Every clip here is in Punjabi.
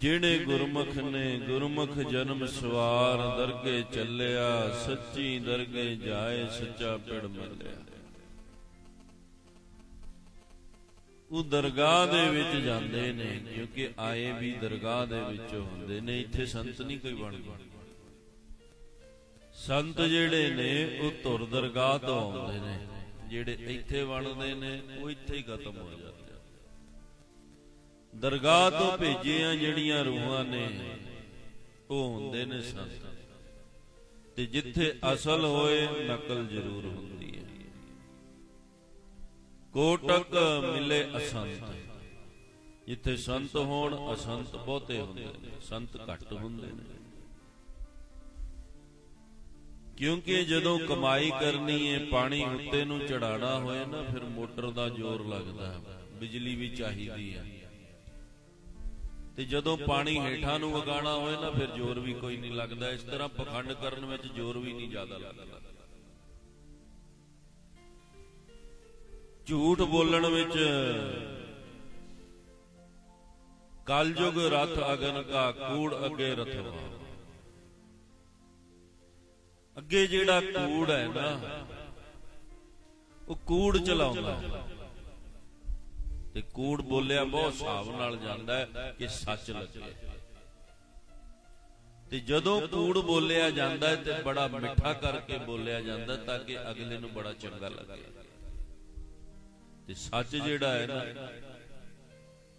ਜਿਹੜੇ ਗੁਰਮੁਖ ਨੇ ਗੁਰਮੁਖ ਜਨਮ ਸਵਾਰ ਦਰਗੇ ਚੱਲਿਆ, ਸੱਚੀ ਦਰਗੇ ਜਾਏ ਸੱਚਾ ਪਿੜ ਮਿਲਿਆ ਉਹ ਦਰਗਾਹ ਦੇ ਵਿੱਚ ਜਾਂਦੇ ਨੇ, ਕਿਉਂਕਿ ਆਏ ਵੀ ਦਰਗਾਹ ਦੇ ਵਿੱਚ ਹੁੰਦੇ ਨੇ, ਇੱਥੇ ਸੰਤ ਨਹੀਂ ਕੋਈ ਬਣਦਾ। ਸੰਤ ਜਿਹੜੇ ਨੇ, ਉਹ ਧੁਰ ਦਰਗਾਹ ਤੋਂ ਆਉਂਦੇ ਨੇ, ਜਿਹੜੇ ਇੱਥੇ ਬਣਦੇ ਨੇ, ਉਹ ਇੱਥੇ ਹੀ ਖਤਮ ਹੋ ਜਾਂਦੇ ਦਰਗਾਹ ਤੋਂ ਭੇਜੀਆਂ ਜਿਹੜੀਆਂ ਰੂਹਾਂ ਨੇ, ਉਹ ਹੁੰਦੇ ਨੇ ਸੰਤ। ਤੇ ਜਿੱਥੇ ਅਸਲ ਹੋਏ, ਨਕਲ ਜ਼ਰੂਰ ਹੁੰਦੀ ਹੈ। ਕੋਟਕ ਮਿਲੇ ਅਸੰਤ। ਜਿੱਥੇ ਸੰਤ ਹੋਣ, ਅਸੰਤ ਬਹੁਤੇ ਹੁੰਦੇ ਨੇ, ਸੰਤ ਘੱਟ ਹੁੰਦੇ ਨੇ। ਕਿਉਂਕਿ ਜਦੋਂ ਕਮਾਈ ਕਰਨੀ ਹੈ, ਪਾਣੀ ਉੱਤੇ ਨੂੰ ਚੜਾਣਾ ਹੋਏ ਨਾ, ਫਿਰ ਮੋਟਰ ਦਾ ਜ਼ੋਰ ਲੱਗਦਾ ਹੈ। ਬਿਜਲੀ ਵੀ ਚਾਹੀਦੀ ਹੈ। ਤੇ ਜਦੋਂ ਪਾਣੀ ਹੇਠਾਂ ਨੂੰ ਵਗਾਣਾ ਹੋਏ ਨਾ ਫਿਰ ਜ਼ੋਰ ਵੀ ਕੋਈ ਨਹੀਂ ਲੱਗਦਾ। ਇਸ ਤਰ੍ਹਾਂ ਪਖੰਡ ਕਰਨ ਵਿੱਚ ਜ਼ੋਰ ਵੀ ਨਹੀਂ ਜ਼ਿਆਦਾ ਲੱਗਦਾ। ਝੂਠ ਬੋਲਣ ਵਿੱਚ ਕਲਯੁਗ ਰਥ ਅਗਨ ਕਾ ਕੂੜ ਅੱਗੇ ਰਥਵਾ। ਅੱਗੇ ਜਿਹੜਾ ਕੂੜ ਹੈ ਨਾ ਉਹ ਕੂੜ ਚਲਾਉਂਦਾ। ਹੈ ਤੇ ਕੂੜ ਬੋਲਿਆ ਬਹੁਤ ਹਿਸਾਬ ਨਾਲ ਜਾਂਦਾ ਹੈ ਕਿ ਸੱਚ ਲੱਗੇ। ਤੇ ਜਦੋਂ ਕੂੜ ਬੋਲਿਆ ਜਾਂਦਾ ਤੇ ਬੜਾ ਮਿੱਠਾ ਕਰਕੇ ਬੋਲਿਆ ਜਾਂਦਾ ਤਾਂ ਕਿ ਅਗਲੇ ਨੂੰ ਬੜਾ ਚੰਗਾ ਲੱਗੇ। ਤੇ ਸੱਚ ਜਿਹੜਾ ਹੈ ਨਾ,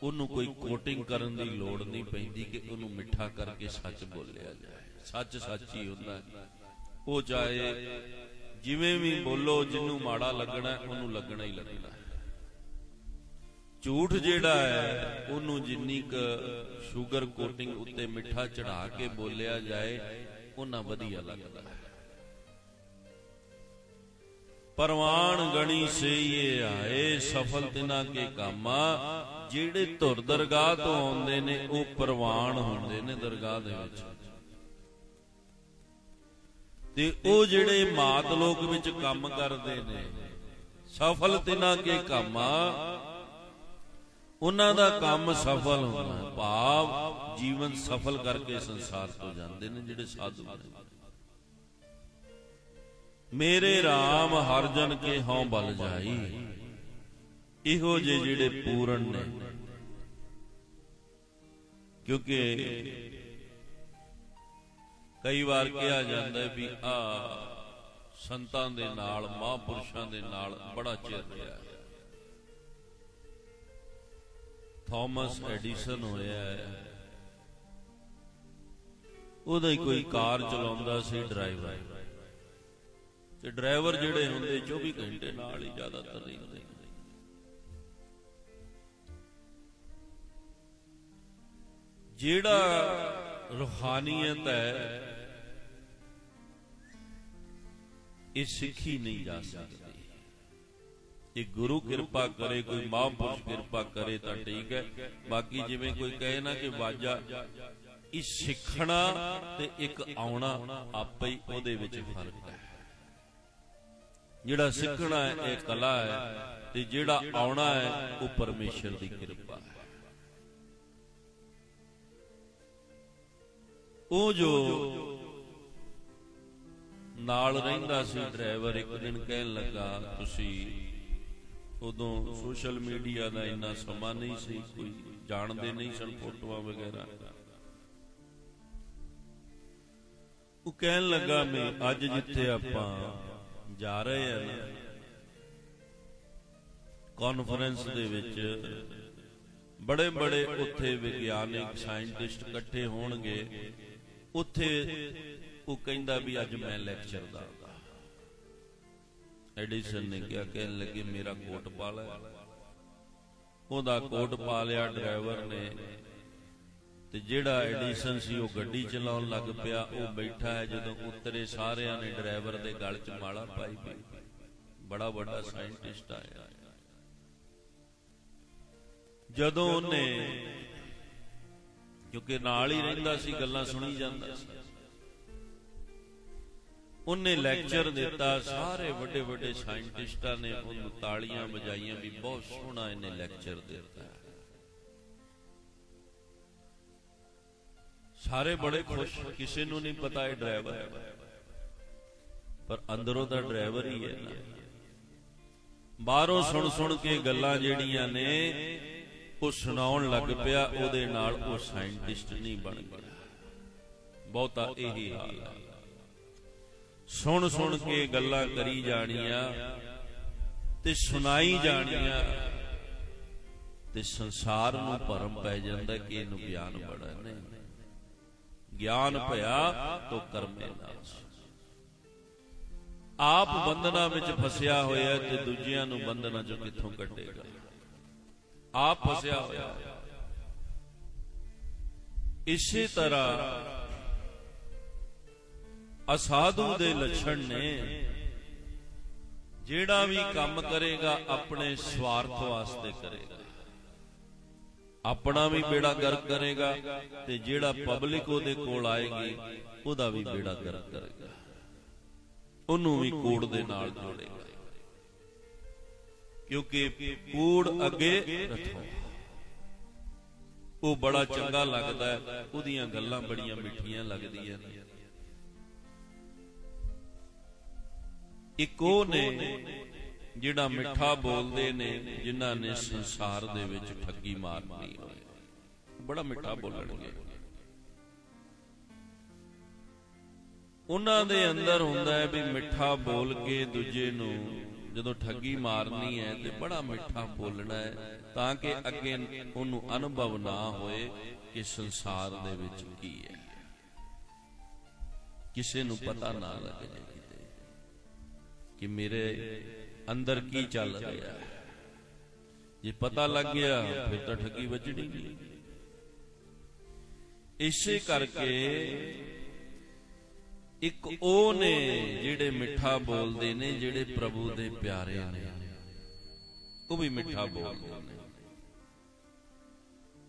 ਉਹਨੂੰ ਕੋਈ ਕੋਟਿੰਗ ਕਰਨ ਦੀ ਲੋੜ ਨਹੀਂ ਪੈਂਦੀ ਕਿ ਉਹਨੂੰ ਮਿੱਠਾ ਕਰਕੇ ਸੱਚ ਬੋਲਿਆ ਜਾਏ। ਸੱਚ ਸੱਚ ਹੀ ਹੁੰਦਾ ਉਹ ਚਾਹੇ ਜਿਵੇਂ ਵੀ ਬੋਲੋ, ਜਿੰਨੂੰ ਮਾੜਾ ਲੱਗਣਾ ਉਹਨੂੰ ਲੱਗਣਾ ਹੀ ਲੱਗਣਾ ਝੂਠ ਜਿਹੜਾ ਹੈ, ਉਹਨੂੰ ਜਿੰਨੀ ਕ ਸ਼ੂਗਰ ਕੋਟਿੰਗ ਉੱਤੇ ਮਿੱਠਾ ਚੜਾ ਕੇ ਬੋਲਿਆ ਜਾਏ, ਉਹਨਾਂ ਵਧੀਆ ਲੱਗਦਾ ਹੈ। ਪਰਵਾਨ ਗਣੀ ਸਈਏ ਆਏ, ਸਫਲ ਤਿਨਾ ਕੇ ਕਾਮਾ। ਜਿਹੜੇ ਧੁਰ ਦਰਗਾਹ ਤੋਂ ਆਉਂਦੇ ਨੇ, ਉਹ ਪਰਵਾਨ ਹੁੰਦੇ ਨੇ ਦਰਗਾਹ ਦੇ ਵਿੱਚ। ਤੇ ਉਹ ਜਿਹੜੇ ਮਾਤ ਲੋਕ ਵਿੱਚ ਕੰਮ ਕਰਦੇ ਨੇ, ਸਫਲ ਤਿਨਾ ਕੇ ਕਾਮਾ ਉਹਨਾਂ ਦਾ ਕੰਮ ਸਫਲ ਹੋਣਾ ਭਾਵ ਜੀਵਨ ਸਫਲ ਕਰਕੇ ਸੰਸਾਰ ਤੋਂ ਜਾਂਦੇ ਨੇ ਜਿਹੜੇ ਸਾਧੂ ਨੇ। ਮੇਰੇ RAM ਹਰ ਜਨ ਕੇ ਹਉ ਬਲ ਜਾਈ। ਇਹੋ ਜੇ ਜਿਹੜੇ ਪੂਰਨ ਨੇ। ਕਿਉਂਕਿ ਕਈ ਵਾਰ ਕਿਹਾ ਜਾਂਦਾ ਵੀ ਆ ਸੰਤਾਂ ਦੇ ਨਾਲ, ਮਹਾਂਪੁਰਸ਼ਾਂ ਦੇ ਨਾਲ ਬੜਾ ਚਿਰ ਰਿਹਾ। ਥਾਮਸ ਐਡੀਸਨ ਹੋਇਆ ਹੈ। ਉਹਦਾ ਹੀ ਕੋਈ ਕਾਰ ਚਲਾਉਂਦਾ ਸੀ, ਡਰਾਈਵਰ। ਤੇ ਡਰਾਈਵਰ ਜਿਹੜੇ ਹੁੰਦੇ 24 ਘੰਟੇ ਨਾਲ ਹੀ ਜ਼ਿਆਦਾਤਰ ਰਹਿੰਦੇ। ਜਿਹੜਾ ਰੂਹਾਨੀਅਤ ਹੈ, ਇਹ ਸਿੱਖੀ ਨਹੀਂ ਜਾ ਸਕਦੀ। ਇਹ ਗੁਰੂ ਕਿਰਪਾ ਕਰੇ, ਕੋਈ ਮਹਾਂਪੁਰਸ਼ ਕਿਰਪਾ ਕਰੇ ਤਾਂ ਠੀਕ ਹੈ। ਬਾਕੀ ਜਿਵੇਂ ਕੋਈ ਕਹੇ ਨਾ ਕਿ ਵਾਜਾ, ਇਹ ਸਿੱਖਣਾ ਤੇ ਇੱਕ ਆਉਣਾ ਆਪੇ ਹੀ ਉਹਦੇ ਵਿੱਚ ਫ਼ਰਕ ਹੈ। ਜਿਹੜਾ ਸਿੱਖਣਾ ਹੈ, ਇਹ ਕਲਾ ਹੈ ਤੇ ਜਿਹੜਾ ਆਉਣਾ ਹੈ, ਉਹ ਪਰਮੇਸ਼ਰ ਦੀ ਕਿਰਪਾ ਹੈ। ਉਹ ਜੋ ਨਾਲ ਰਹਿੰਦਾ ਸੀ ਡਰਾਈਵਰ ਇੱਕ ਦਿਨ ਕਹਿਣ ਲੱਗਾ, ਤੁਸੀਂ ਉਦੋਂ ਸੋਸ਼ਲ ਮੀਡੀਆ ਦਾ ਇੰਨਾ ਸਮਾਂ ਨਹੀਂ ਸੀ, ਕੋਈ ਜਾਣਦੇ ਨਹੀਂ ਸਨ ਫੋਟੋਆਂ ਵਗੈਰਾ। ਉਹ ਕਹਿਣ ਲੱਗਾ, ਮੈਂ ਅੱਜ ਜਿੱਥੇ ਆਪਾਂ ਜਾ ਰਹੇ ਆ ਨਾ ਕਾਨਫਰੰਸ ਦੇ ਵਿੱਚ ਬੜੇ ਬੜੇ ਉੱਥੇ ਵਿਗਿਆਨਿਕ ਸਾਇੰਟਿਸਟ ਇਕੱਠੇ ਹੋਣਗੇ। ਉੱਥੇ ਉਹ ਕਹਿੰਦਾ ਵੀ ਅੱਜ ਮੈਂ ਲੈਕਚਰ ਦਾ। ਐਡੀਸਨ ਨੇ ਕਿਹਾ ਕਹਿਣ ਲੱਗੇ, ਮੇਰਾ ਕੋਟ ਪਾ ਲੈ। ਉਹਦਾ ਕੋਟ ਪਾ ਲਿਆ ਡਰਾਈਵਰ ਨੇ ਤੇ ਜਿਹੜਾ ਐਡੀਸਨ ਸੀ ਉਹ ਗੱਡੀ ਚਲਾਉਣ ਲੱਗ ਪਿਆ। ਉਹ ਬੈਠਾ ਹੈ ਜਦੋਂ ਉਤਰੇ ਸਾਰਿਆਂ ਨੇ ਡਰਾਈਵਰ ਦੇ ਗਲ 'ਚ ਮਾਲਾ ਪਾਈ ਪਈ। ਬੜਾ ਵੱਡਾ ਸਾਇੰਟਿਸਟ ਆਇਆ। ਜਦੋਂ ਉਹਨੇ, ਕਿਉਂਕਿ ਨਾਲ ਹੀ ਰਹਿੰਦਾ ਸੀ, ਗੱਲਾਂ ਸੁਣੀ ਜਾਂਦਾ ਸੀ। ਉਹਨੇ ਲੈਕਚਰ ਦਿੱਤਾ ਸਾਰੇ ਵੱਡੇ ਵੱਡੇ ਸਾਇੰਟਿਸਟਾਂ ਨੇ ਉਹਨੂੰ ਤਾਲੀਆਂ ਵਜਾਈਆਂ ਵੀ ਬਹੁਤ ਸੋਹਣਾ ਇਹਨੇ ਲੈਕਚਰ ਦਿੱਤਾ। ਸਾਰੇ ਬੜੇ ਖੁਸ਼ ਕਿਸੇ ਨੂੰ ਨਹੀਂ ਪਤਾ ਇਹ ਡਰਾਈਵਰ ਹੈ। ਪਰ ਅੰਦਰੋਂ ਤਾਂ ਡਰਾਈਵਰ ਹੀ ਹੈ ਬਾਹਰੋਂ ਸੁਣ ਸੁਣ ਕੇ ਗੱਲਾਂ ਜਿਹੜੀਆਂ ਨੇ ਉਹ ਸੁਣਾਉਣ ਲੱਗ ਪਿਆ ਉਹਦੇ ਨਾਲ ਉਹ ਸਾਇੰਟਿਸਟ ਨਹੀਂ ਬਣ ਗਿਆ। ਬਹੁਤਾ ਇਹੀ ਹਾਲ ਹੈ ਸੁਣ ਸੁਣ ਕੇ ਗੱਲਾਂ ਕਰੀ ਜਾਣੀਆਂ ਤੇ ਸੁਣਾਈ ਜਾਣੀਆਂ ਤੇ ਸੰਸਾਰ ਨੂੰ ਭਰਮ ਪੈ ਜਾਂਦਾ ਕਿ ਇਹਨੂੰ ਗਿਆਨ ਬੜਾ ਨਹੀਂ। ਗਿਆਨ ਭਇਆ ਤੋ ਕਰਮੇ ਨਾਸ ਆਪ ਬੰਧਨਾਂ ਵਿੱਚ ਫਸਿਆ ਹੋਇਆ ਤੇ ਦੂਜਿਆਂ ਨੂੰ ਬੰਧਨਾਂ ਚੋਂ ਕਿੱਥੋਂ ਕੱਢੇਗਾ? ਆਪ ਫਸਿਆ ਹੋਇਆ। ਇਸੇ ਤਰ੍ਹਾਂ ਅਸਾਧੂ ਦੇ ਲੱਛਣ ਨੇ। ਜਿਹੜਾ ਵੀ ਕੰਮ ਕਰੇਗਾ, ਆਪਣੇ ਸਵਾਰਥ ਵਾਸਤੇ ਕਰੇਗਾ। ਆਪਣਾ ਵੀ ਬੇੜਾ ਗਰਕ ਕਰੇਗਾ ਤੇ ਜਿਹੜਾ ਪਬਲਿਕ ਉਹਦੇ ਕੋਲ ਆਏਗੀ, ਉਹਦਾ ਵੀ ਬੇੜਾ ਗਰਕ ਕਰੇਗਾ। ਉਹਨੂੰ ਵੀ ਕੂੜ ਦੇ ਨਾਲ ਜੋੜੇਗਾ। ਕਿਉਂਕਿ ਕੂੜ ਅੱਗੇ ਰੱਖੋ। ਉਹ ਬੜਾ ਚੰਗਾ ਲੱਗਦਾ ਉਹਦੀਆਂ ਗੱਲਾਂ ਬੜੀਆਂ ਮਿੱਠੀਆਂ ਲੱਗਦੀਆਂ ਨੇ। ਇੱਕ ਉਹ ਨੇ ਜਿਹੜਾ ਮਿੱਠਾ ਬੋਲਦੇ ਨੇ, ਜਿਨ੍ਹਾਂ ਨੇ ਸੰਸਾਰ ਦੇ ਵਿੱਚ ਠੱਗੀ ਮਾਰਨੀ ਹੋਏ। ਬੜਾ ਮਿੱਠਾ ਬੋਲਣਗੇ। ਉਹਨਾਂ ਦੇ ਅੰਦਰ ਹੁੰਦਾ ਹੈ ਵੀ ਮਿੱਠਾ ਬੋਲ ਕੇ ਦੂਜੇ ਨੂੰ ਜਦੋਂ ਠੱਗੀ ਮਾਰਨੀ ਹੈ ਤੇ ਬੜਾ ਮਿੱਠਾ ਬੋਲਣਾ ਹੈ, ਤਾਂ ਕਿ ਅੱਗੇ ਉਹਨੂੰ ਅਨੁਭਵ ਨਾ ਹੋਏ ਕਿ ਸੰਸਾਰ ਦੇ ਵਿੱਚ ਕੀ ਹੈ। ਕਿਸੇ ਨੂੰ ਪਤਾ ਨਾ ਲੱਗੇ ਕਿਤੇ ਕਿ ਮੇਰੇ ਅੰਦਰ ਕੀ ਚੱਲ ਰਿਹਾ ਜੇ ਪਤਾ ਲੱਗ ਗਿਆ, ਫਿਰ ਤਾਂ ਠੱਗੀ ਵੱਜਣੀ ਨਹੀਂ। ਇਸੇ ਕਰਕੇ ਇੱਕ ਉਹ ਨੇ ਜਿਹੜੇ ਮਿੱਠਾ ਬੋਲਦੇ ਨੇ, ਜਿਹੜੇ ਪ੍ਰਭੂ ਦੇ ਪਿਆਰੇ ਨੇ, ਉਹ ਵੀ ਮਿੱਠਾ ਬੋਲਦੇ ਨੇ।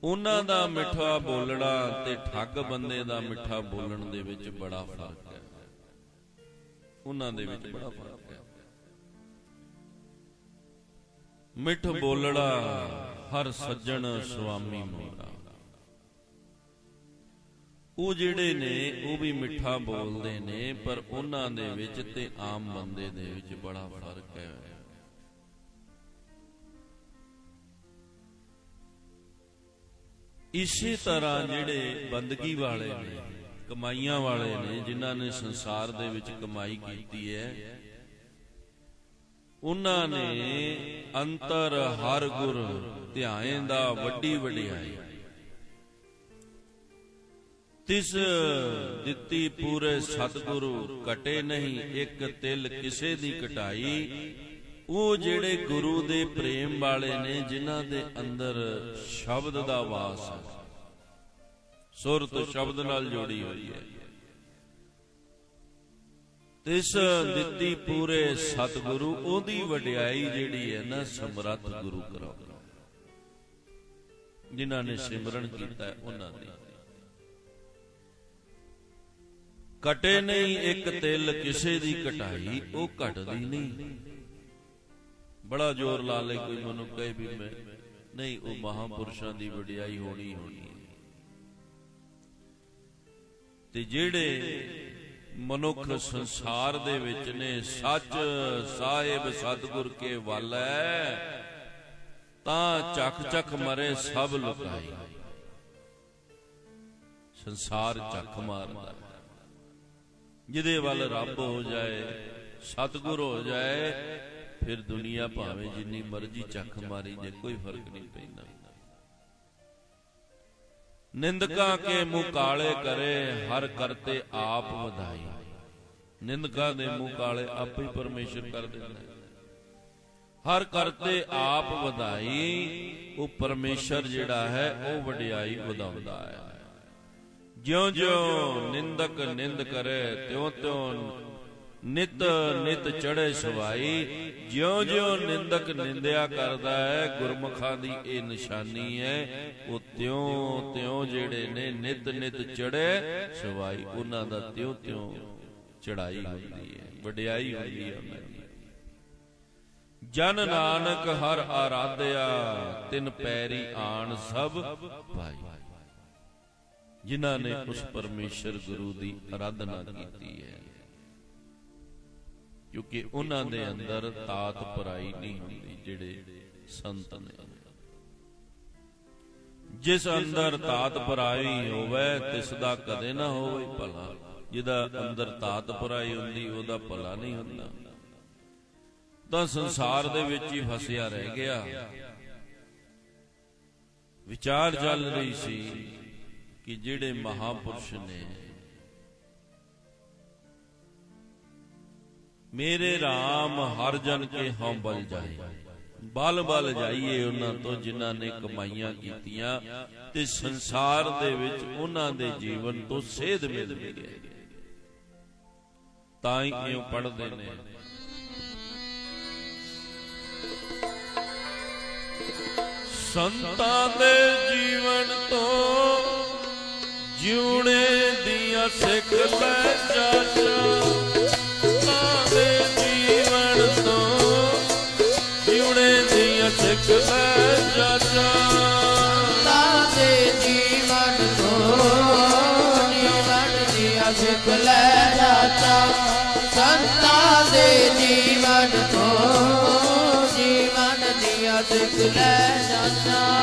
ਉਹਨਾਂ ਦਾ ਮਿੱਠਾ ਬੋਲਣਾ ਤੇ ਠੱਗ ਬੰਦੇ ਦਾ ਮਿੱਠਾ ਬੋਲਣ ਦੇ ਵਿੱਚ ਬੜਾ ਫ਼ਰਕ ਹੈ। ਉਹਨਾਂ ਦੇ ਵਿੱਚ ਬੜਾ ਫ਼ਰਕ ਮਿੱਠ ਬੋਲੜਾ ਹਰ ਸੱਜਣ ਸੁਆਮੀ ਮੋਰਾ। ਉਹ ਜਿਹੜੇ ਨੇ, ਉਹ ਵੀ ਮਿੱਠਾ ਬੋਲਦੇ ਨੇ, ਪਰ ਉਹਨਾਂ ਦੇ ਵਿੱਚ ਤੇ ਆਮ ਬੰਦੇ ਦੇ ਵਿੱਚ ਬੜਾ ਫ਼ਰਕ ਹੈ। ਇਸੇ ਤਰ੍ਹਾਂ ਜਿਹੜੇ ਬੰਦਗੀ ਵਾਲੇ ਨੇ, ਕਮਾਈਆਂ ਵਾਲੇ ਨੇ, ਜਿਨ੍ਹਾਂ ਨੇ ਸੰਸਾਰ ਦੇ ਵਿੱਚ ਕਮਾਈ ਕੀਤੀ ਹੈ ਉਹਨਾਂ ਨੇ ਅੰਤਰ ਹਰ ਗੁਰ ਧਿਆਏ ਦਾ ਵੱਡੀ ਵਡਿਆਈ। ਤਿਸ ਦਿੱਤੀ ਪੂਰੇ ਸਤਿਗੁਰੂ ਕਟੇ ਨਹੀਂ, ਇੱਕ ਤਿਲ ਕਿਸੇ ਦੀ ਕਟਾਈ। ਉਹ ਜਿਹੜੇ ਗੁਰੂ ਦੇ ਪ੍ਰੇਮ ਵਾਲੇ ਨੇ, ਜਿਨ੍ਹਾਂ ਦੇ ਅੰਦਰ ਸ਼ਬਦ ਦਾ ਵਾਸ ਹੈ। ਸੁਰਤ ਸ਼ਬਦ ਨਾਲ ਜੋੜੀ ਹੋਈ ਹੈ। ਤਿਸ ਦਿੱਤੀ ਪੂਰੇ ਸਤਿਗੁਰੂ, ਉਹਦੀ ਵਡਿਆਈ ਜਿਹੜੀ ਹੈ ਨਾ, ਸਮਰੱਥ ਗੁਰੂ ਕਰਾਉਂਦਾ ਜਿਨ੍ਹਾਂ ਨੇ ਸਿਮਰਨ ਕੀਤਾ ਉਹਨਾਂ ਦੀ। ਕਟੇ ਨਹੀਂ, ਇੱਕ ਤਿਲ ਕਿਸੇ ਦੀ ਕਟਾਈ ਉਹ ਘਟਦੀ ਨਹੀਂ। ਬੜਾ ਜ਼ੋਰ ਲਾ ਲੈ ਕੋਈ ਮਨੁ ਕਹੇ ਵੀ ਮੈਂ, ਨਹੀਂ, ਉਹ ਮਹਾਪੁਰਸ਼ਾਂ ਦੀ ਵਡਿਆਈ ਹੋਣੀ ਹੋਣੀ। ਤੇ ਜਿਹੜੇ ਮਨੁੱਖ ਸੰਸਾਰ ਦੇ ਵਿੱਚ ਨੇ, ਸੱਚ ਸਾਹਿਬ ਸਤਿਗੁਰ ਕੇ ਵਾਲੈ ਤਾਂ ਚੱਕ ਚੱਕ ਮਰੇ ਸਭ ਲੁਕਾਈ। ਸੰਸਾਰ ਚੱਕ ਮਾਰਦਾ। ਜਿਹਦੇ ਵੱਲ ਰੱਬ ਹੋ ਜਾਏ, ਸਤਿਗੁਰ ਹੋ ਜਾਏ, ਫਿਰ ਦੁਨੀਆ ਭਾਵੇਂ ਜਿੰਨੀ ਮਰਜ਼ੀ ਚੱਕ ਮਾਰੀ, ਜੇ ਕੋਈ ਫ਼ਰਕ ਨਹੀਂ ਪੈਂਦਾ। ਨਿੰਦਕਾਂ ਕੇ ਮੂੰਹ ਕਾਲੇ ਕਰੇ, ਹਰ ਕਰਤੇ ਆਪ ਵਧਾਈ। ਨਿੰਦਕਾਂ ਦੇ ਮੂੰਹ ਕਾਲੇ ਆਪੇ ਹੀ ਪਰਮੇਸ਼ਰ ਕਰ ਦਿੰਦਾ ਹਰ ਕਰਤੇ ਆਪ ਵਧਾਈ, ਉਹ ਪਰਮੇਸ਼ਰ ਜਿਹੜਾ ਹੈ, ਉਹ ਵਡਿਆਈ ਵਧਾਉਂਦਾ ਹੈ। ਜਿਉਂ-ਜਿਉਂ ਨਿੰਦਕ ਨਿੰਦ ਕਰੇ, ਤਿਉਂ-ਤਿਉਂ ਨਿਤ ਨਿਤ ਚੜੇ ਸਵਾਈ, ਜਿਉਂ-ਜਿਉਂ ਨਿੰਦਕ ਨਿੰਦਿਆ ਕਰਦਾ ਹੈ, ਗੁਰਮੁਖਾਂ ਦੀ ਇਹ ਨਿਸ਼ਾਨੀ ਹੈ, ਉਹ ਤਿਉਂ-ਤਿਉਂ ਜਿਹੜੇ ਨੇ ਨਿਤ ਨਿਤ ਚੜੇ ਸਵਾਈ, ਉਹਨਾਂ ਦਾ ਤਿਉਂ-ਤਿਉਂ ਚੜਾਈ ਹੁੰਦੀ ਹੈ, ਵਡਿਆਈ ਹੁੰਦੀ ਹੈ ਉਹਨਾਂ ਦੀ। ਜਨ ਨਾਨਕ ਹਰ ਆਰਾਧਿਆ, ਤਿਨ ਪੈਰੀ ਆਣ ਸਭ ਭਾਈ। ਜਿਨ੍ਹਾਂ ਨੇ ਉਸ ਪਰਮੇਸ਼ਰ ਗੁਰੂ ਦੀ ਆਰਾਧਨਾ ਕੀਤੀ ਹੈ। ਕਿਉਂਕਿ ਉਹਨਾਂ ਦੇ ਅੰਦਰ ਤਾਤ ਪਰਾਈ ਨਹੀਂ ਹੁੰਦੀ, ਜਿਹੜੇ ਸੰਤ ਨੇ। ਜਿਸ ਅੰਦਰ ਤਾਤ ਪਰਾਈ ਹੋਵੇ, ਤਿਸ ਦਾ ਕਦੇ ਨਾ ਹੋਵੇ ਭਲਾ। ਜਿਹਦਾ ਅੰਦਰ ਤਾਤ ਪਰਾਈ ਹੁੰਦੀ, ਉਹਦਾ ਭਲਾ ਨਹੀਂ ਹੁੰਦਾ। ਤਾਂ ਸੰਸਾਰ ਦੇ ਵਿੱਚ ਹੀ ਫਸਿਆ ਰਹਿ ਗਿਆ। ਵਿਚਾਰ ਚੱਲ ਰਹੀ ਸੀ ਕਿ ਜਿਹੜੇ ਮਹਾਪੁਰਸ਼ ਨੇ ਮੇਰੇ RAM ਹਰ ਜਨ ਕੇ ਹਉ ਬਲ ਜਾਏ। ਬਲ ਬਲ ਜਾਈਏ ਉਹਨਾਂ ਤੋਂ ਜਿਨ੍ਹਾਂ ਨੇ ਕਮਾਈਆਂ ਕੀਤੀਆਂ ਤੇ ਸੰਸਾਰ ਦੇ ਵਿੱਚ ਉਹਨਾਂ ਦੇ ਜੀਵਨ ਤੋਂ ਸੇਧ ਮਿਲਦੀ ਹੈ। ਤਾਂ ਹੀ ਕਿਉਂ ਪੜਦੇ ਨੇ। ਸੰਤਾਂ ਦੇ ਜੀਵਨ ਤੋਂ ਜਿਉਣੇ ਦੀਆਂ ਸਿੱਖ ਲੈ ਚਾਚਾ। ਦੀਆਂ ਸਿੱਖ ਲੈ ਜੀਵਨ ਤੋਂ ਜੀਵਨ ਸਿੱਖ ਲੈ ਜਾਤਾ ਸੰਤਾਂ ਦੇ ਜੀਵਨ ਤੋਂ ਜੀਵਨ ਦੀਆਂ ਸਿੱਖ ਲੈ ਜਾਤਾ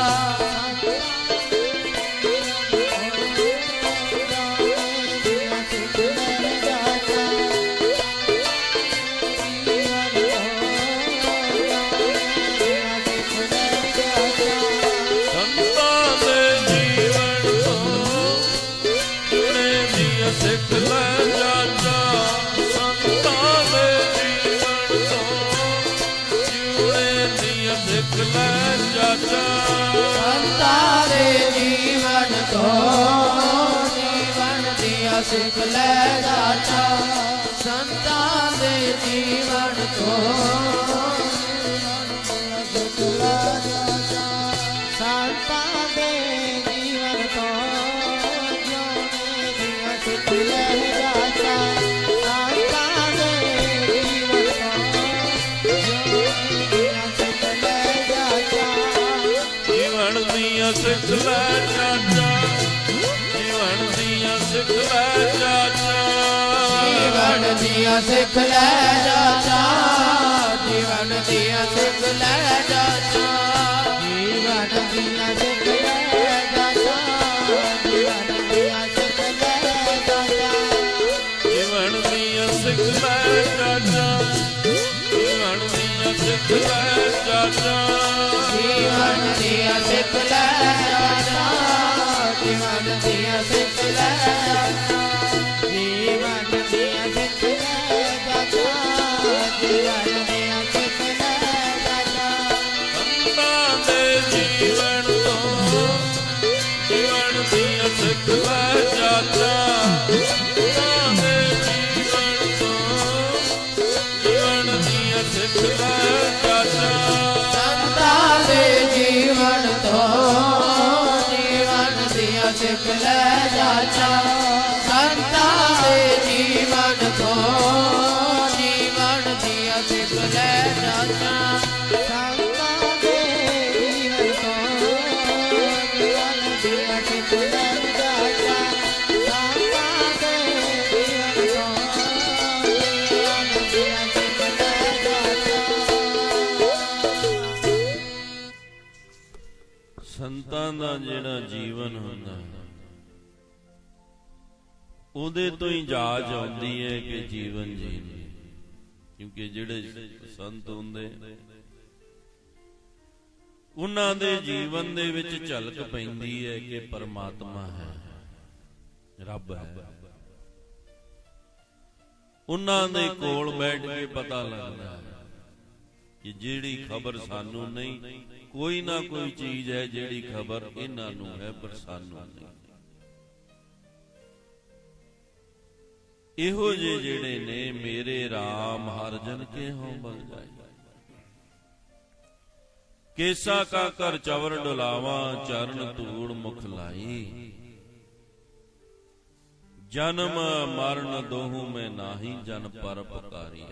ਸਿੱਖ ਲੈ ਚਾਚਾ ਸੰਤਾਂ ਦੇ ਜੀਵਨ ਤੋਂ ਸਿੱਖ ਲੈ ਚਾਚਾ ਜੀਵਨ ਦੀਆਂ ਸਿੱਖ ਲੈ ਜਾਤਾ ਜੀਵਨ ਦੀਆਂ ਸਿੱਖ ਲੈ ਚਾਚਾ ਦੀਆਂ ਜਿਹੜਾ ਜੀਵਨ ਹੁੰਦਾ ਉਹਦੇ ਤੋਂ ਹੀ ਜਾਜ ਆਉਂਦੀ ਹੈ ਕਿ ਜੀਵਨ ਜੀਣੀ ਕਿਉਂਕਿ ਜਿਹੜੇ ਸੰਤ ਹੁੰਦੇ ਉਹਨਾਂ ਦੇ ਜੀਵਨ ਦੇ ਵਿੱਚ ਝਲਕ ਪੈਂਦੀ ਹੈ ਕਿ ਪਰਮਾਤਮਾ ਹੈ, ਰੱਬ ਹੈ। ਉਹਨਾਂ ਦੇ ਕੋਲ ਬੈਠ ਕੇ ਪਤਾ ਲੱਗਦਾ ਹੈ ਕਿ ਜਿਹੜੀ ਖਬਰ ਸਾਨੂੰ ਨਹੀਂ ਕੋਈ ਨਾ ਕੋਈ ਚੀਜ਼ ਹੈ ਜਿਹੜੀ ਖਬਰ ਇਹਨਾਂ ਨੂੰ ਹੈ, ਪਰ ਸਾਨੂੰ ਨਹੀਂ। ਇਹੋ ਜੇ ਜਿਹੜੇ ਨੇ, ਮੇਰੇ RAM ਹਰ ਜਨ ਕੇ ਹਉ ਬਲ ਜਾਏ? ਕੇਸਾ ਕਾ ਕਰ ਚਵਰ ਡੁਲਾਵਾ, ਚਰਨ ਧੂੜ ਮੁਖ ਲਾਈ। ਜਨਮ ਮਰਨ ਦੋਹੂ ਮੈਂ ਨਾਹੀ, ਜਨ ਪਰ ਪੁਕਾਰੀ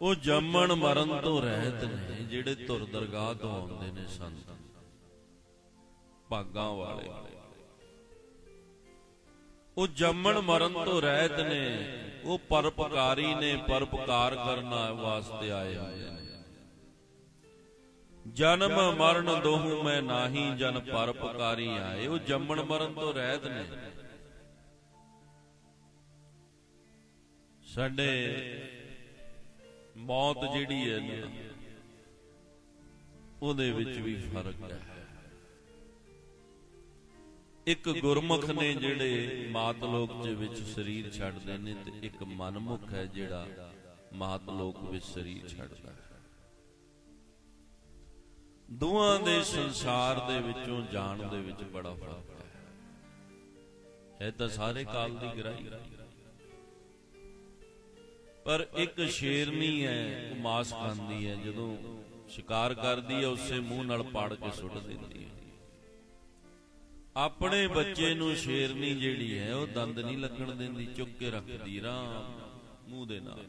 ਉਹ ਜੰਮਣ ਮਰਨ ਤੋਂ ਰਹਿਤ ਨੇ ਜਿਹੜੇ ਧੁਰ ਦਰਗਾਹ ਤੋਂ ਆਉਂਦੇ ਨੇ ਸੰਤ। ਭਾਗਾਂ ਵਾਲੇ। ਉਹ ਜੰਮਣ ਮਰਨ ਤੋਂ ਰਹਿਤ ਨੇ, ਉਹ ਪਰਪਕਾਰੀ ਨੇ ਪਰਪਕਾਰ ਕਰਨ ਵਾਸਤੇ ਆਏ ਹੋਏ ਨੇ। ਜਨਮ ਮਰਨ ਦੋਹੂ ਮੈਂ ਨਾਹੀ, ਜਨ ਪਰਪਕਾਰੀ ਆਏ। ਉਹ ਜੰਮਣ ਮਰਨ ਤੋਂ ਰਹਿਤ ਨੇ। ਸਾਡੇ ਮੌਤ ਜਿਹੜੀ ਹੈ ਨਾ, ਉਹਦੇ ਵਿੱਚ ਵੀ ਫ਼ਰਕ ਹੈ। ਇੱਕ ਗੁਰਮੁਖ ਨੇ ਜਿਹੜੇ ਮਾਤ ਲੋਕ ਦੇ ਵਿੱਚ ਸਰੀਰ ਛੱਡਦੇ ਨੇ ਤੇ ਇੱਕ ਮਨਮੁਖ ਹੈ ਜਿਹੜਾ ਮਾਤ ਲੋਕ ਵਿੱਚ ਸਰੀਰ ਛੱਡਦਾ ਹੈ। ਦੋਹਾਂ ਦੇ ਸੰਸਾਰ ਦੇ ਵਿੱਚੋਂ ਜਾਣ ਦੇ ਵਿੱਚ ਬੜਾ ਫ਼ਰਕ ਹੈ। ਇਹ ਤਾਂ ਸਾਰੇ ਕਾਲ ਦੀ ਗਰਾਈ ਪਰ ਇੱਕ ਸ਼ੇਰਨੀ ਹੈ, ਉਹ ਮਾਸ ਖਾਂਦੀ ਹੈ, ਜਦੋਂ ਸ਼ਿਕਾਰ ਕਰਦੀ ਹੈ, ਉਸੇ ਮੂੰਹ ਨਾਲ ਪਾੜ ਕੇ ਸੁੱਟ ਦਿੰਦੀ ਹੈ। ਆਪਣੇ ਬੱਚੇ ਨੂੰ ਸ਼ੇਰਨੀ ਜਿਹੜੀ ਹੈ, ਉਹ ਦੰਦ ਨਹੀਂ ਲੱਗਣ ਦਿੰਦੀ, ਚੁੱਕ ਕੇ ਰੱਖਦੀ ਰਾਮ ਮੂੰਹ ਦੇ ਨਾਲ।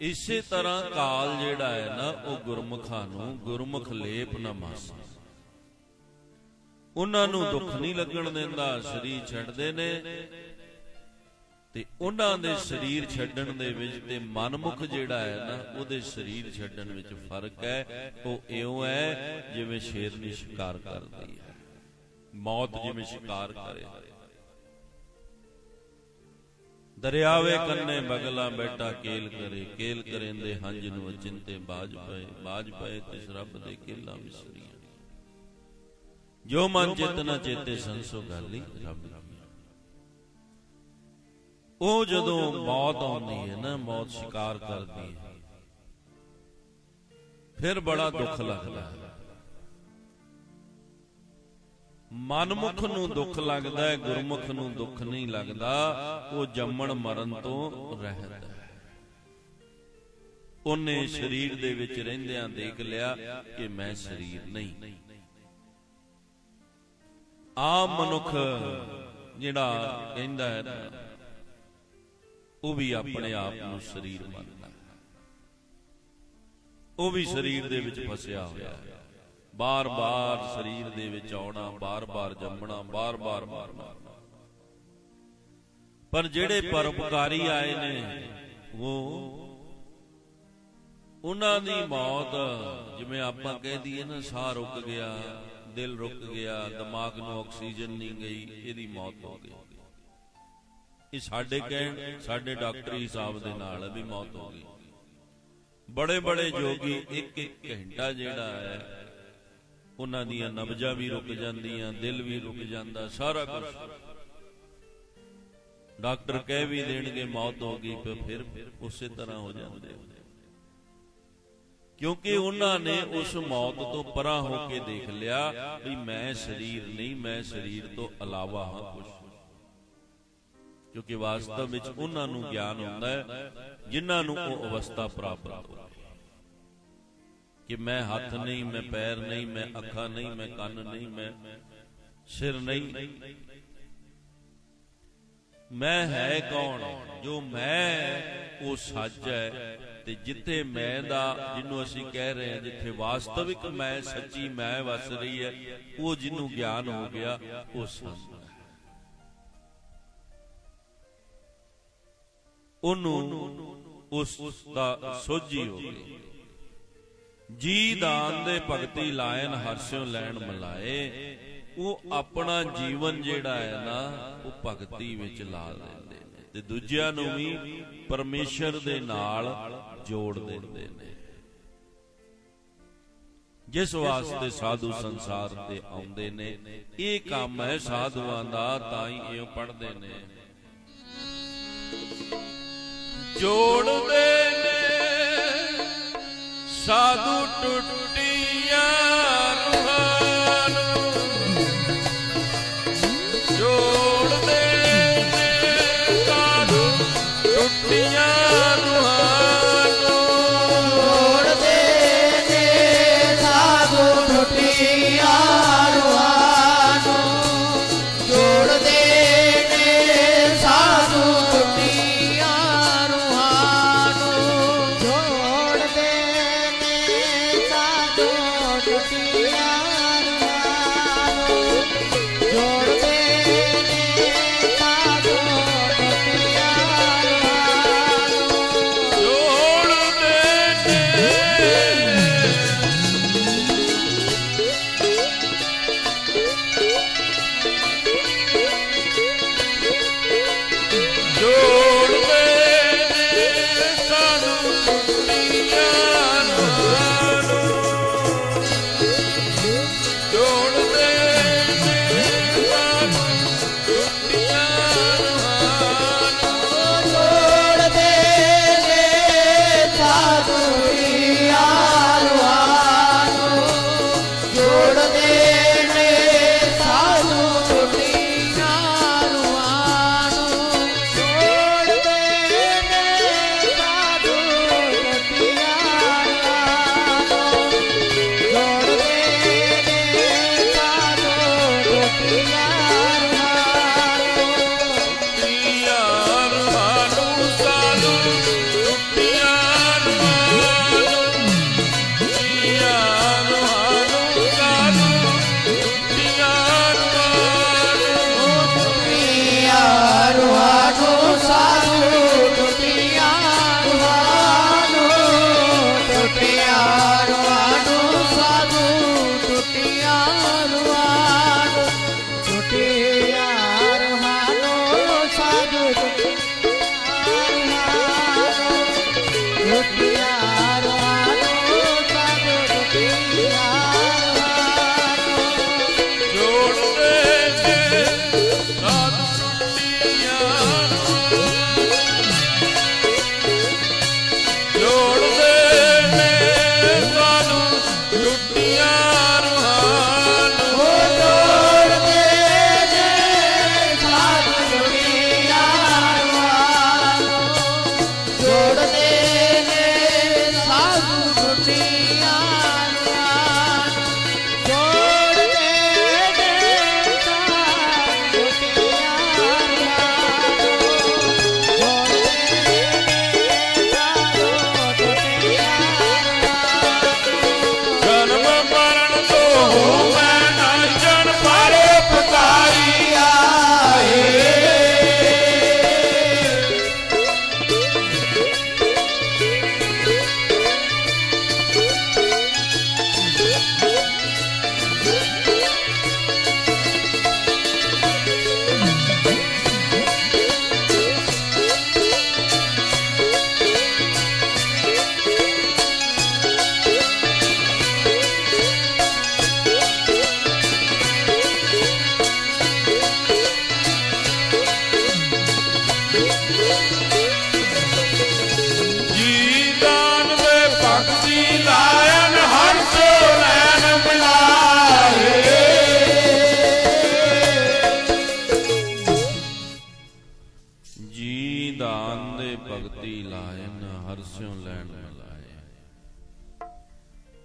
ਇਸੇ ਤਰ੍ਹਾਂ ਕਾਲ ਜਿਹੜਾ ਹੈ ਨਾ, ਉਹ ਗੁਰਮੁਖਾਂ ਨੂੰ ਗੁਰਮੁਖ ਲੇਪ ਨਾ ਮਾਸ। ਉਹਨਾਂ ਨੂੰ ਦੁੱਖ ਨਹੀਂ ਲੱਗਣ ਦਿੰਦਾ, ਸਰੀਰ ਛੱਡਦੇ ਨੇ ਤੇ ਉਹਨਾਂ ਦੇ ਸਰੀਰ ਛੱਡਣ ਦੇ ਵਿੱਚ ਤੇ ਮਨਮੁਖ ਜਿਹੜਾ ਹੈ ਨਾ, ਉਹਦੇ ਸਰੀਰ ਛੱਡਣ ਵਿੱਚ ਫ਼ਰਕ ਹੈ। ਉਹ ਇਉਂ ਹੈ ਜਿਵੇਂ ਸ਼ੇਰਨੀ ਸ਼ਿਕਾਰ ਕਰਦੀ ਹੈ। ਮੌਤ ਜਿਵੇਂ ਸ਼ਿਕਾਰ ਕਰੇ। ਦਰਿਆਵੇ ਕੰਨੇ ਬਗਲਾ ਬੈਠਾ ਕੇਲ ਕਰੇ। ਕੇਲ ਕਰੇਂਦੇ ਹੰਝ ਨੂੰ ਚਿੰਤੇ ਬਾਜ ਪਏ ਬਾਜ ਪਏ ਤਿਸ ਰੱਬ ਦੇ ਕੇਲਾ ਵਿਸਰੀਆਂ। ਜੋ ਮਨ ਚਿਤ ਨ ਚੇਤੇ ਸੰਸੋ ਗਾਲੀ ਰੱਬ ਉਹ ਜਦੋਂ ਮੌਤ ਆਉਂਦੀ ਹੈ ਨਾ, ਮੌਤ ਸ਼ਿਕਾਰ ਕਰਦੀ ਹੈ। ਫਿਰ ਬੜਾ ਦੁੱਖ ਲੱਗਦਾ ਹੈ। ਮਨਮੁਖ ਨੂੰ ਦੁੱਖ ਲੱਗਦਾ ਹੈ, ਗੁਰਮੁਖ ਨੂੰ ਦੁੱਖ ਨਹੀਂ ਲੱਗਦਾ, ਉਹ ਜੰਮਣ ਮਰਨ ਤੋਂ ਰਹਿਤ ਹੈ। ਉਹਨੇ ਸਰੀਰ ਦੇ ਵਿੱਚ ਰਹਿੰਦਿਆਂ ਦੇਖ ਲਿਆ ਕਿ ਮੈਂ ਸਰੀਰ ਨਹੀਂ। ਆਮ ਮਨੁੱਖ ਜਿਹੜਾ ਕਹਿੰਦਾ ਹੈ ਉਹ ਵੀ ਆਪਣੇ ਆਪ ਨੂੰ ਸਰੀਰ ਮੰਨਦਾ। ਉਹ ਵੀ ਸਰੀਰ ਦੇ ਵਿੱਚ ਫਸਿਆ ਹੋਇਆ। ਹੈ ਬਾਰ-ਬਾਰ ਸਰੀਰ ਦੇ ਵਿੱਚ ਆਉਣਾ, ਬਾਰ-ਬਾਰ ਜੰਮਣਾ, ਬਾਰ-ਬਾਰ ਮਰਨਾ। ਪਰ ਜਿਹੜੇ ਪਰਉਪਕਾਰੀ ਆਏ ਨੇ, ਉਹ ਉਹਨਾਂ ਦੀ ਮੌਤ ਜਿਵੇਂ ਆਪਾਂ ਕਹਿ ਦਈਏ ਨਾ, ਸਾਹ ਰੁਕ ਗਿਆ, ਦਿਲ ਰੁਕ ਗਿਆ, ਦਿਮਾਗ ਨੂੰ ਆਕਸੀਜਨ ਨਹੀਂ ਗਈ, ਇਹਦੀ ਮੌਤ ਹੋ ਗਈ। ਇਹ ਸਾਡੇ ਕਹਿਣ, ਸਾਡੇ ਡਾਕਟਰੀ ਹਿਸਾਬ ਦੇ ਨਾਲ ਵੀ ਮੌਤ ਹੋ ਗਈ। ਬੜੇ ਬੜੇ ਜੋਗੀ ਇੱਕ ਇੱਕ ਘੰਟਾ ਜਿਹੜਾ ਹੈ, ਉਹਨਾਂ ਦੀਆਂ ਨਬਜਾਂ ਵੀ ਰੁਕ ਜਾਂਦੀਆਂ, ਦਿਲ ਵੀ ਰੁਕ ਜਾਂਦਾ, ਸਾਰਾ ਕੁਝ ਡਾਕਟਰ ਕਹਿ ਵੀ ਦੇਣਗੇ ਮੌਤ ਹੋ ਗਈ, ਫਿਰ ਉਸੇ ਤਰ੍ਹਾਂ ਹੋ ਜਾਂਦੇ ਕਿਉਂਕਿ ਉਹਨਾਂ ਨੇ ਉਸ ਮੌਤ ਤੋਂ ਪਰਾਂ ਹੋ ਕੇ ਦੇਖ ਲਿਆ ਵੀ ਮੈਂ ਸਰੀਰ ਨਹੀਂ, ਮੈਂ ਸਰੀਰ ਤੋਂ ਇਲਾਵਾ ਹਾਂ ਕੁਝ ਕਿਉਂਕਿ ਵਾਸਤਵ ਵਿੱਚ ਉਹਨਾਂ ਨੂੰ ਗਿਆਨ ਹੁੰਦਾ ਹੈ, ਜਿਨ੍ਹਾਂ ਨੂੰ ਉਹ ਅਵਸਥਾ ਪ੍ਰਾਪਤ ਹੋ। ਕਿ ਮੈਂ ਹੱਥ ਨਹੀਂ, ਮੈਂ ਪੈਰ ਨਹੀਂ, ਮੈਂ ਅੱਖਾਂ ਨਹੀਂ, ਮੈਂ ਕੰਨ ਨਹੀਂ, ਮੈਂ ਸਿਰ ਨਹੀਂ। ਮੈਂ ਹੈ ਕੌਣ? ਜੋ ਮੈਂ, ਉਹ ਸੱਚ ਹੈ। ਤੇ ਜਿੱਥੇ ਮੈਂ ਦਾ, ਜਿਹਨੂੰ ਅਸੀਂ ਕਹਿ ਰਹੇ ਹਾਂ, ਜਿੱਥੇ ਵਾਸਤਵਿਕ ਮੈਂ, ਸੱਚੀ ਮੈਂ ਵਸ ਰਹੀ ਹੈ, ਉਹ ਜਿਹਨੂੰ ਗਿਆਨ ਹੋ ਗਿਆ, ਉਹ ਸੰਤ ਉਹਨੂੰ ਉਸ ਦਾ ਸੋਝੀ ਹੋ। ਜੀ ਦਾਨ ਦੇ ਭਗਤੀ ਲਾਇਨ ਹਰਸਿਓ ਲੈਣ ਮਲਾਏ, ਉਹ ਆਪਣਾ ਜੀਵਨ ਜਿਹੜਾ ਹੈ ਨਾ, ਉਹ ਭਗਤੀ ਵਿੱਚ ਲਾ ਦਿੰਦੇ ਨੇ। ਤੇ ਦੂਜਿਆਂ ਨੂੰ ਵੀ ਪਰਮੇਸ਼ਰ ਦੇ ਨਾਲ ਜੋੜ ਦਿੰਦੇ ਨੇ। ਜਿਸ ਵਾਸਤੇ ਸਾਧੂ ਸੰਸਾਰ ਤੇ ਆਉਂਦੇ ਨੇ, ਇਹ ਕੰਮ ਹੈ ਸਾਧੂਆਂ ਦਾ, ਤਾਂ ਹੀ ਇਹ ਪੜਦੇ ਨੇ। ਜੋੜਦੇ ਨੇ ਸਾਧੂ ਟੁੱਟੀਆਂ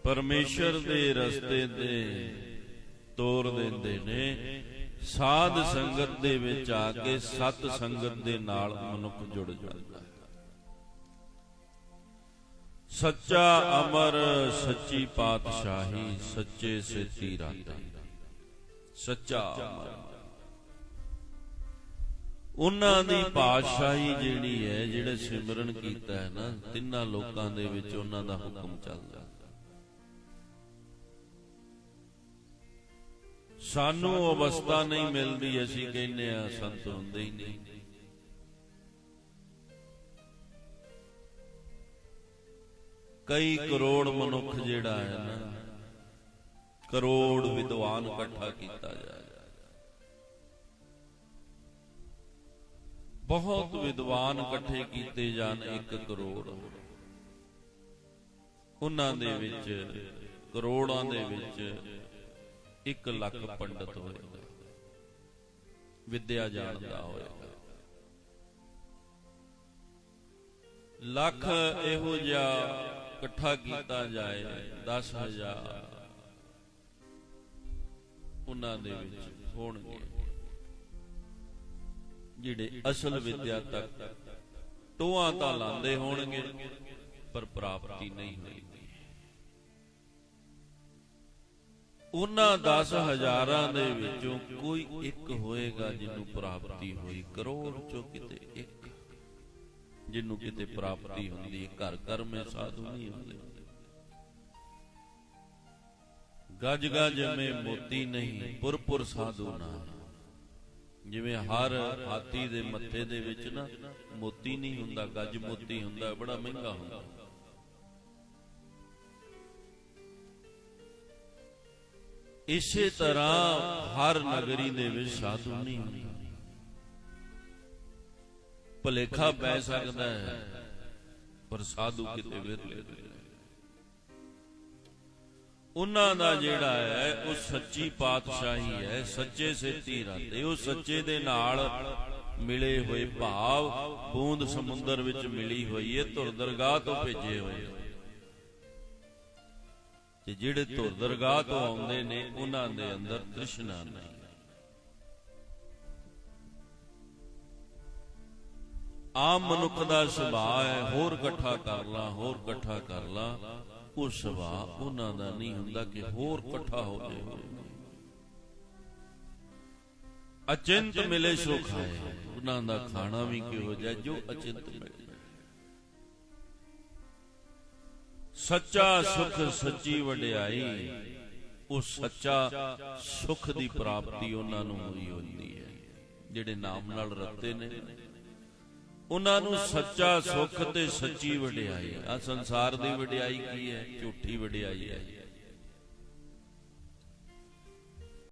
ਪਰਮੇਸ਼ਰ ਦੇ ਰਸਤੇ ਤੇ ਤੋਰ ਦਿੰਦੇ ਨੇ। ਸਾਧ ਸੰਗਤ ਦੇ ਵਿੱਚ ਆ ਕੇ ਸਤ ਸੰਗਤ ਦੇ ਨਾਲ ਮਨੁੱਖ ਜੁੜ ਜਾਂਦਾ। ਹੈ ਸੱਚਾ ਅਮਰ ਸੱਚੀ ਪਾਤਸ਼ਾਹੀ ਸੱਚੇ ਸੇਤੀ ਰਾਤਾ। ਸੱਚਾ ਅਮਰ। ਉਹਨਾਂ ਦੀ ਪਾਤਸ਼ਾਹੀ ਜਿਹੜੀ ਹੈ ਜਿਹੜੇ ਸਿਮਰਨ ਕੀਤਾ ਹੈ ਨਾ ਤਿੰਨਾਂ ਲੋਕਾਂ ਦੇ ਵਿੱਚ ਉਹਨਾਂ ਦਾ ਹੁਕਮ ਚੱਲਦਾ ਸਾਨੂੰ ਅਵਸਥਾ ਨਹੀਂ ਮਿਲਦੀ, ਅਸੀਂ ਕਹਿੰਦੇ ਆ ਸੰਤ ਹੁੰਦੇ ਹੀ ਨਹੀਂ। ਕਈ ਕਰੋੜ ਮਨੁੱਖ ਜਿਹੜਾ ਹੈ ਨਾ, ਕਰੋੜ ਵਿਦਵਾਨ ਇਕੱਠਾ ਕੀਤਾ ਜਾਏ ਬਹੁਤ ਵਿਦਵਾਨ ਇਕੱਠੇ ਕੀਤੇ ਜਾਣ 1 ਕਰੋੜ। ਉਹਨਾਂ ਦੇ ਵਿੱਚ, ਕਰੋੜਾਂ ਦੇ ਵਿੱਚ 1 ਲੱਖ ਪੰਡਤ ਹੋਏਗਾ ਵਿਦਿਆ ਜਾਣਦਾ ਹੋਏਗਾ ਲੱਖ ਇਹੋ ਜਿਹਾ ਇਕੱਠਾ ਕੀਤਾ ਜਾਏ 10000 ਉਹਨਾਂ ਦੇ ਵਿੱਚ ਹੋਣਗੇ, ਜਿਹੜੇ ਅਸਲ ਵਿਦਿਆ ਤੱਕ ਟੋਆਂ ਤਾਂ ਲਾਉਂਦੇ ਹੋਣਗੇ, ਪਰ ਪ੍ਰਾਪਤੀ ਨਹੀਂ ਹੋਈ। ਉਹਨਾਂ 10 ਹਜ਼ਾਰਾਂ ਦੇ ਵਿੱਚੋਂ ਕੋਈ ਇੱਕ ਹੋਏਗਾ ਜਿਹਨੂੰ ਪ੍ਰਾਪਤੀ ਹੋਈ। ਕਰੋੜ ਚੋਂ ਕਿਤੇ ਇੱਕ। ਜਿਹਨੂੰ ਕਿਤੇ ਪ੍ਰਾਪਤੀ ਹੁੰਦੀ ਹੈ। ਘਰ ਘਰ ਮੇ ਸਾਧੂ ਨਹੀਂ ਹੁੰਦੇ। ਗਜ ਗਜ ਮੇ ਮੋਤੀ ਨਹੀਂ, ਪੁਰਪੁਰ ਸਾਧੂ ਨਾ। ਜਿਵੇਂ ਹਰ ਹਾਥੀ ਦੇ ਮੱਥੇ ਦੇ ਵਿੱਚ ਨਾ ਮੋਤੀ ਨਹੀਂ ਹੁੰਦਾ, ਗੱਜ ਮੋਤੀ ਹੁੰਦਾ, ਬੜਾ ਮਹਿੰਗਾ ਹੁੰਦਾ। ਇਸੇ ਤਰ੍ਹਾਂ ਹਰ ਨਗਰੀ ਦੇ ਵਿੱਚ ਸਾਧੂ ਨਹੀਂ ਹੁੰਦਾ। ਭਲੇਖਾ ਪੈ ਸਕਦਾ ਹੈ, ਪਰ ਸਾਧੂ ਕਿਤੇ ਵਿਰਲੇ ਉਹਨਾਂ ਦਾ ਜਿਹੜਾ ਹੈ, ਉਹ ਸੱਚੀ ਪਾਤਸ਼ਾਹੀ ਹੈ, ਸੱਚੇ ਸੇਤੀ ਰਾਤੇ ਉਹ ਸੱਚੇ ਦੇ ਨਾਲ ਮਿਲੇ ਹੋਏ ਭਾਵ ਬੂੰਦ ਸਮੁੰਦਰ ਵਿੱਚ ਮਿਲੀ ਹੋਈ ਹੈ, ਧੁਰ ਦਰਗਾਹ ਤੋਂ ਭੇਜੇ ਹੋਏ ਤੇ ਜਿਹੜੇ ਧੁਰ ਦਰਗਾਹ ਤੋਂ ਆਉਂਦੇ ਨੇ, ਉਹਨਾਂ ਦੇ ਅੰਦਰ ਤ੍ਰਿਸ਼ਨਾ ਨਹੀਂ। ਆਮ ਮਨੁੱਖ ਦਾ ਸੁਭਾਅ ਹੈ, ਹੋਰ ਇਕੱਠਾ ਕਰ ਲਾ, ਹੋਰ ਇਕੱਠਾ ਕਰ ਲਾ। ਉਹ ਸੁਭਾਅ ਉਹਨਾਂ ਦਾ ਨਹੀਂ ਹੁੰਦਾ ਕਿ ਹੋਰ ਇਕੱਠਾ ਹੋ ਜਾਏ। ਅਚਿੰਤ ਮਿਲੇ ਸੋ ਖਾਏ ਉਹਨਾਂ ਦਾ ਖਾਣਾ ਵੀ ਕਿਹੋ ਜਿਹਾ, ਜੋ ਅਚਿੰਤ ਮਿਲੇ। ਸੱਚਾ ਸੁਖ ਸੱਚੀ ਵਡਿਆਈ, ਉਹ ਸੱਚਾ ਸੁਖ ਦੀ ਪ੍ਰਾਪਤੀ ਉਹਨਾਂ ਨੂੰ ਹੋਈ ਹੁੰਦੀ ਹੈ, ਜਿਹੜੇ ਨਾਮ ਨਾਲ ਰੱਤੇ ਨੇ। ਉਹਨਾਂ ਨੂੰ ਸੱਚਾ ਸੁੱਖ ਤੇ ਸੱਚੀ ਵਡਿਆਈ ਆ ਸੰਸਾਰ ਦੀ ਵਡਿਆਈ ਕੀ ਹੈ? ਝੂਠੀ ਵਡਿਆਈ ਹੈ।